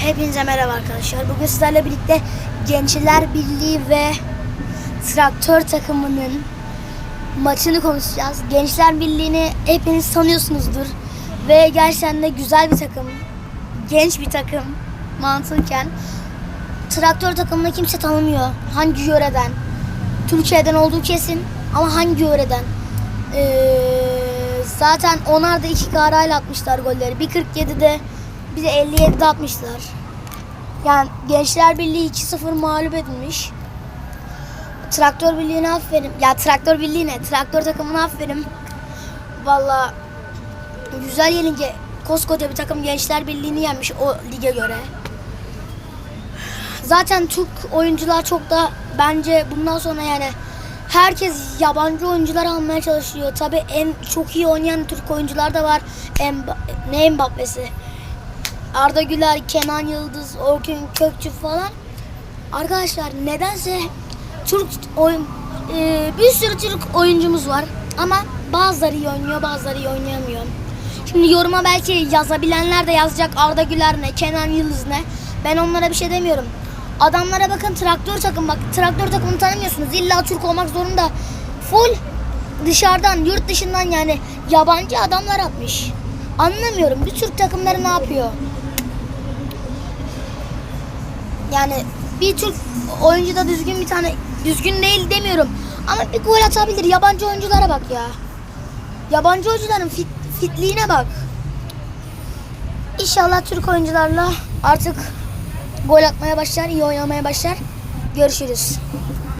Hepinize merhaba arkadaşlar. Bugün sizlerle birlikte Gençler Birliği ve Traktör takımının maçını konuşacağız. Gençler Birliği'ni hepiniz tanıyorsunuzdur. Ve gerçekten de güzel bir takım. Genç bir takım mantıken. Traktör takımını kimse tanımıyor. Hangi yöreden? Türkiye'den olduğu kesin ama hangi yöreden? Ee, zaten onlar da iki karayla atmışlar golleri. Bir 47'de bir de 57'de atmışlar. Yani Gençler Birliği 2-0 mağlup edilmiş. Traktör Birliği'ne aferin. Ya Traktör Birliği'ne, Traktör takımına aferin. Valla güzel yenince koskoca bir takım Gençler Birliği'ni yenmiş o lige göre. Zaten Türk oyuncular çok da bence bundan sonra yani herkes yabancı oyuncular almaya çalışıyor. Tabi en çok iyi oynayan Türk oyuncular da var. Emba, ne Mbappe'si? Arda Güler, Kenan Yıldız, Orkun Kökçü falan. Arkadaşlar nedense Türk oyun e, bir sürü Türk oyuncumuz var ama bazıları iyi oynuyor, bazıları iyi oynayamıyor. Şimdi yoruma belki yazabilenler de yazacak Arda Güler ne, Kenan Yıldız ne. Ben onlara bir şey demiyorum. Adamlara bakın traktör takım bak traktör takımını tanımıyorsunuz. İlla Türk olmak zorunda. Full dışarıdan, yurt dışından yani yabancı adamlar atmış. Anlamıyorum. Bir Türk takımları ne yapıyor? Yani bir Türk oyuncu da düzgün bir tane düzgün değil demiyorum. Ama bir gol atabilir. Yabancı oyunculara bak ya. Yabancı oyuncuların fit, fitliğine bak. İnşallah Türk oyuncularla artık gol atmaya başlar, iyi oynamaya başlar. Görüşürüz.